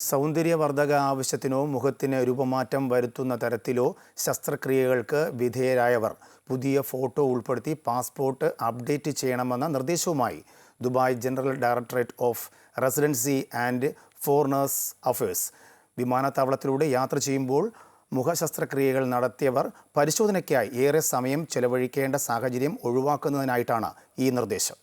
സൗന്ദര്യവർദ്ധക ആവശ്യത്തിനോ മുഖത്തിന് രൂപമാറ്റം വരുത്തുന്ന തരത്തിലോ ശസ്ത്രക്രിയകൾക്ക് വിധേയരായവർ പുതിയ ഫോട്ടോ ഉൾപ്പെടുത്തി പാസ്പോർട്ട് അപ്ഡേറ്റ് ചെയ്യണമെന്ന നിർദ്ദേശവുമായി Dubai general directorate of residency and foreigners affairs വിമാനത്താവളത്തിലൂടെ യാത്ര ചെയ്യുമ്പോൾ മുഖശസ്ത്രക്രിയകൾ നടത്തിയവർ പരിശോധനയ്ക്കായി ഏറെ സമയം ചെലവഴിക്കേണ്ട സാഹചര്യം ഒഴിവാക്കുന്നതിനായിട്ടാണ് ഈ നിർദ്ദേശം.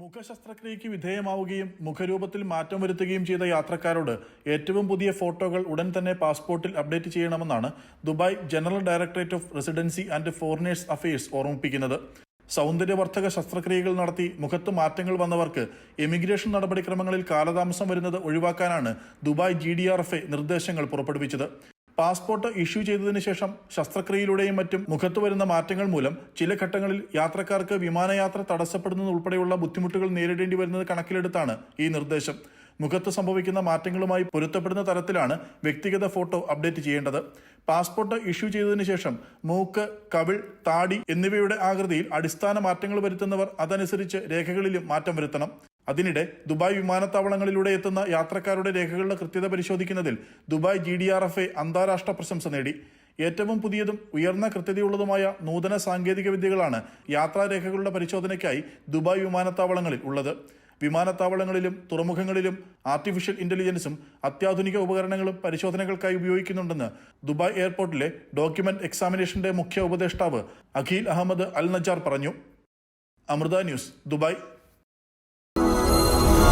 മുഖശസ്ത്രക്രിയയ്ക്ക് വിധേയമാവുകയും മുഖരൂപത്തിൽ മാറ്റം വരുത്തുകയും ചെയ്ത യാത്രക്കാരോട് ഏറ്റവും പുതിയ ഫോട്ടോകൾ ഉടൻ തന്നെ പാസ്പോർട്ടിൽ അപ്ഡേറ്റ് ചെയ്യണമെന്നാണ് Dubai general directorate of residency and foreigners affairs ഓർമ്മിപ്പിക്കുന്നത്. സൗന്ദര്യവർദ്ധക ശസ്ത്രക്രിയകൾ നടത്തി മുഖത്ത് മാറ്റങ്ങൾ വന്നവർക്ക് എമിഗ്രേഷൻ നടപടിക്രമങ്ങളിൽ കാലതാമസം വരുന്നത് ഒഴിവാക്കാനാണ് ദുബായ് ജി നിർദ്ദേശങ്ങൾ പുറപ്പെടുവിച്ചത്. പാസ്പോർട്ട് ഇഷ്യൂ ചെയ്തതിനു ശേഷം ശസ്ത്രക്രിയയിലൂടെയും മറ്റും മുഖത്ത് വരുന്ന മാറ്റങ്ങൾ മൂലം ചില ഘട്ടങ്ങളിൽ യാത്രക്കാർക്ക് വിമാനയാത്ര തടസ്സപ്പെടുന്നതുൾപ്പെടെയുള്ള ബുദ്ധിമുട്ടുകൾ നേരിടേണ്ടി വരുന്നത് കണക്കിലെടുത്താണ് ഈ നിർദ്ദേശം. മുഖത്ത് സംഭവിക്കുന്ന മാറ്റങ്ങളുമായി പൊരുത്തപ്പെടുന്ന തരത്തിലാണ് വ്യക്തിഗത ഫോട്ടോ അപ്ഡേറ്റ് ചെയ്യേണ്ടത്. പാസ്പോർട്ട് ഇഷ്യൂ ചെയ്തതിനു ശേഷം മൂക്ക് കവിൾ താടി എന്നിവയുടെ ആകൃതിയിൽ അടിസ്ഥാന മാറ്റങ്ങൾ വരുത്തുന്നവർ അതനുസരിച്ച് രേഖകളിലും മാറ്റം വരുത്തണം. അതിനിടെ ദുബായ് വിമാനത്താവളങ്ങളിലൂടെ എത്തുന്ന യാത്രക്കാരുടെ രേഖകളുടെ കൃത്യത പരിശോധിക്കുന്നതിൽ Dubai G D R F A അന്താരാഷ്ട്ര പ്രശംസ നേടി. ഏറ്റവും പുതിയതും ഉയർന്ന കൃത്യതയുള്ളതുമായ നൂതന സാങ്കേതിക വിദ്യകളാണ് യാത്രാരേഖകളുടെ പരിശോധനയ്ക്കായി ദുബായ് വിമാനത്താവളങ്ങളിൽ ഉള്ളത്. വിമാനത്താവളങ്ങളിലും തുറമുഖങ്ങളിലും ആർട്ടിഫിഷ്യൽ ഇന്റലിജൻസും അത്യാധുനിക ഉപകരണങ്ങളും പരിശോധനകൾക്കായി ഉപയോഗിക്കുന്നുണ്ടെന്ന് ദുബായ് എയർപോർട്ടിലെ ഡോക്യുമെന്റ് എക്സാമിനേഷന്റെ മുഖ്യ ഉപദേഷ്ടാവ് അഖീൽ അഹമ്മദ് അൽ നജാർ പറഞ്ഞു. Amrita news Dubai.